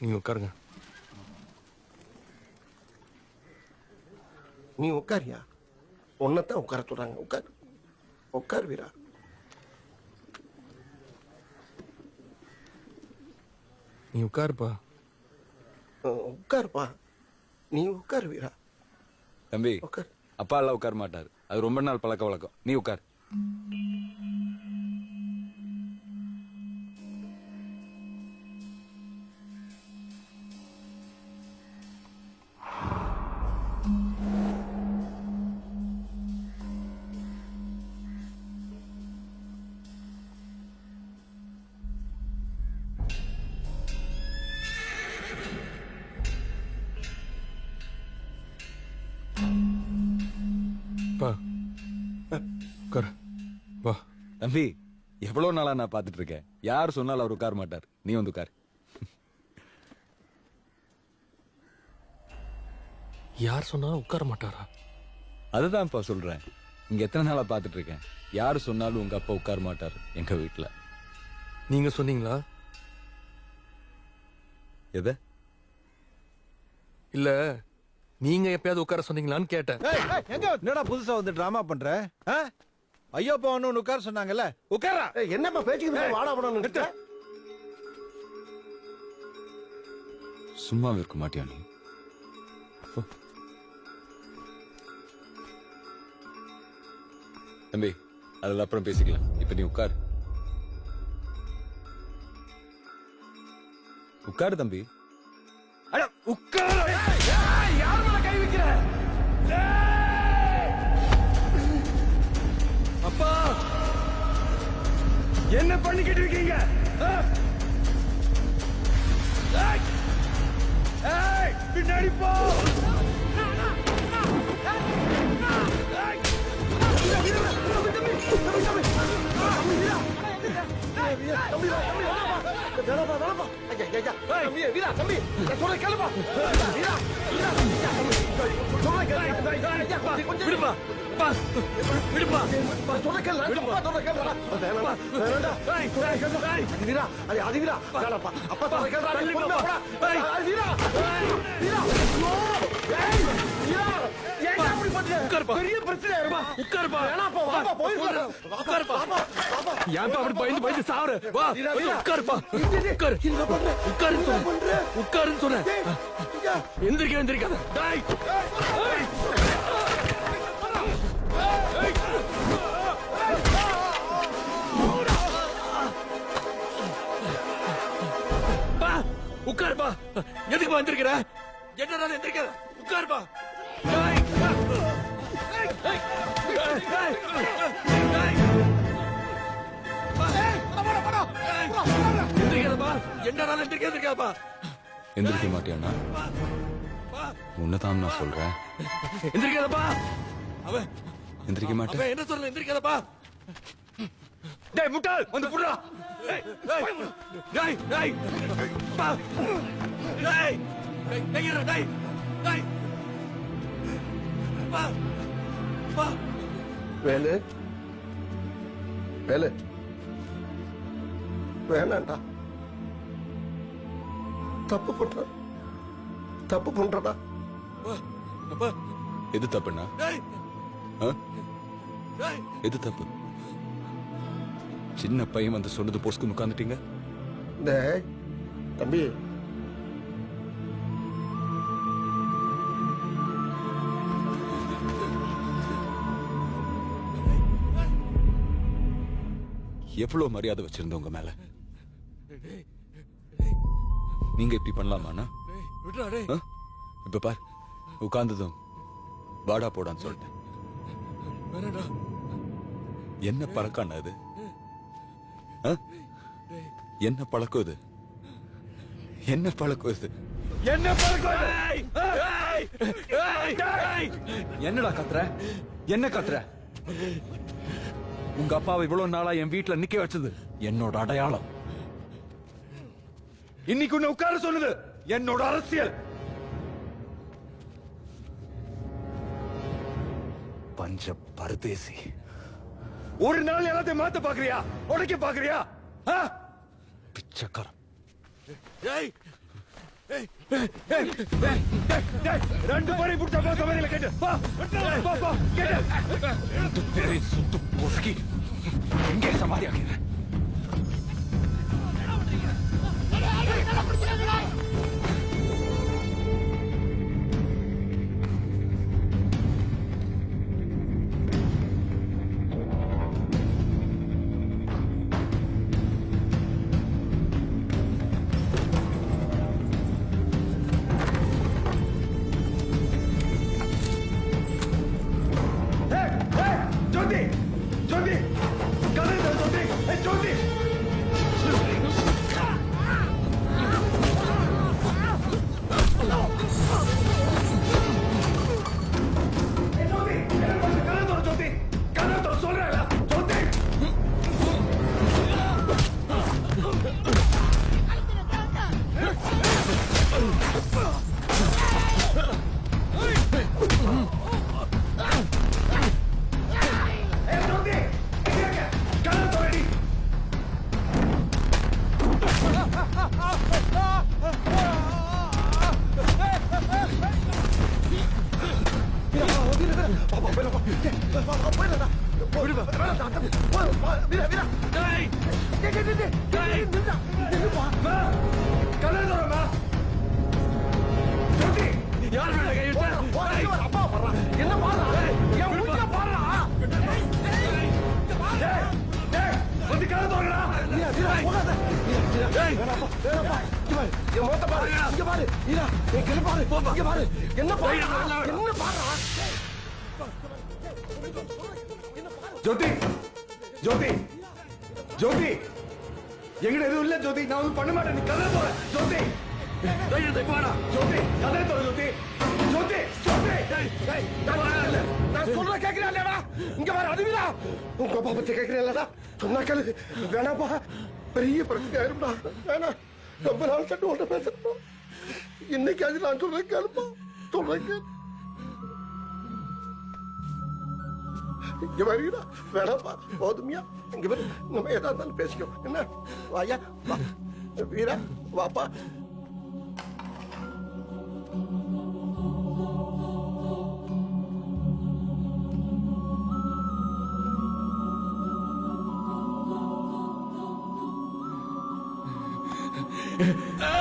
நீங்க உட்காருங்க. நீ உட்காரியா? உன்னைத்தான் உட்கார சொல்றாங்க. உட்கார். உட்கார் வீரா. நீ உட்காருப்பா. உட்காருப்பா. நீ உட்கார் வீரா. தம்பி உட்கார். அப்பா எல்லாம் உட்கார மாட்டார். அது ரொம்ப நாள் பழக்க வழக்கம். நீ உட்கார். தம்பி எவ்வளவு நாளா நான் பார்த்துட்டு இருக்கேன் யார் சொன்னாலும் அவர் உட்கார மாட்டார். நீ வந்து உட்கார். யார் சொன்னாலும் உட்கார மாட்டாரா? அதுதான்ப்பா சொல்றேன். இங்க எத்தனை நாளா பார்த்துட்டு இருக்கேன் யார் சொன்னாலும் உங்க அப்பா உட்கார மாட்டார் எங்க வீட்டுல நீங்க சொன்னீங்களா? எதை? இல்ல நீங்க எப்பயாவது உட்கார சொன்னீங்களான்னு கேட்டேன். ஏய், ஏய், எங்க? என்னடா புதுசா வந்து டிராமா பண்ற? ஆ? ஐயோ போன்னு உட்கார சொன்னாங்கல்ல? உட்காரா? என்னப்பா பேச்சுக்கிட்டு வாடா போடணும் நிறுத்த. சும்மா இருக்க மாட்டியா நீ. தம்பி அதில் அப்புறம் பேசிக்கலாம். இப்ப நீ உட்கார். உட்காரு தம்பி. அட உட்கார. என்ன பண்ணிக்கிட்டு இருக்கீங்க ஆ? பின்னாடி போ வேணாப்பா தம்பி தம்பி தம்பி, சொல்ற கேளு ஐயா, கொஞ்சம் விடுப்பா பா விடுப்பா நான் சொல்ற கேளு அப்பா பெரிய பிரச்சனை ஆயிருமா? உட்காருப்பா. வேணாம்ப்பா வாப்பா போயிரு உட்காருப்பா. வாப்பா வாப்பா. ஏன்பா அப்படி பயந்து பயந்து சாவுற? வா. உட்காருப்பா. உட்காரு. என்ன பண்ற? என்ன பண்ற? உட்காருன்னு சொன்னேன் எந்திரிக்க எந்திரிக்காத டேய். உட்காருப்பா. எதுக்கு வந்திருக்கிற எந்திரிக்காத உட்காருப்பா. எந்திரிக்க மாட்டியாண்ணா? பா உன்னதான் நான் சொல்றேன். எந்திரிக்காதப்பா. அவன் எந்திரிக்க மாட்டேன். என்ன சொல்ல எந்திரிக்காதப்பா. டேய் முட்டாள்! வந்து புடுறா. டேய் டேய் பா. டேய் டேய் டேய் டேய் பா. வேலு வேலு வேணாண்டா தப்பு பண்ற தப்பு பண்றடா எது தப்புண்ணா எது தப்பு சின்ன பையன் வந்து சொன்னது போஸ்க்கு உட்காந்துட்டீங்க தம்பி எவ்வளவு மரியாதை வச்சிருந்த உங்க மேல? நீங்க இப்படி பண்ணலாமாண்ணா? இப்ப பார் உட்கார்ந்ததும் வாடா போடான்னு சொல்லிட்டேன். என்ன பழக்கம் அது ஆ? என்ன பழக்கம் இது? என்ன பழக்கம் இது? என்ன பழக்கம் என்னடா கத்துற? என்ன கத்துற? உங்க அப்பாவை இவ்வளவு நாளா என் வீட்டுல நிக்க வச்சது என்னோட அடையாளம். இன்னைக்கு உன்னை உட்கார சொன்னது என்னோட அரசியல். பஞ்ச பரதேசி. ஒரு நாள் எல்லாத்தையும் மாத்த பாக்குறியா? உடைக்க பாக்குறியா? பிச்சைக்காரன். ரெண்டு பேரையும் பிடிச்சா போ சமையல கேட்டு போ போ, போ கேட்டு ரெண்டு பொசுக்கி சமாதி ஆகிறேன் என்ன பாரு என்ன பாரு இங்க பாரு வீரா பாரு இங்க பாரு என்ன பாரு ஜோதி ஜோதி ஜோதி. எங்கட எதுவும் இல்ல ஜோதி. நான் வந்து பண்ண மாட்டேன். நீ கதை போற ஜோதி. தைரியத்தை போடா ஜோதி கதை தோற ஜோதி. ஜோதி ஜோதி. நான் சொல்ற கேக்குறா இல்லடா இங்க வர அதுவிடா உங்க அப்பா பத்தி கேக்குறேன்லடா சொன்னா கேளு. வேணாப்பா பெரிய பிரச்சனை ஆயிரும்டா. வேணா. ரொம்ப நாள் சட்டு ஓட்ட பேசணும் இன்னைக்கு அது நான் சொல்றேன் கேளுப்பா. சொல்றேன் கேளு. இங்க வருகிறா வேணாப்பா போதுமியா? இங்க வரு. நம்ம ஏதா இருந்தாலும் பேசிக்கோ என்ன? வாயா? வா. வீரா வாப்பா. Ah!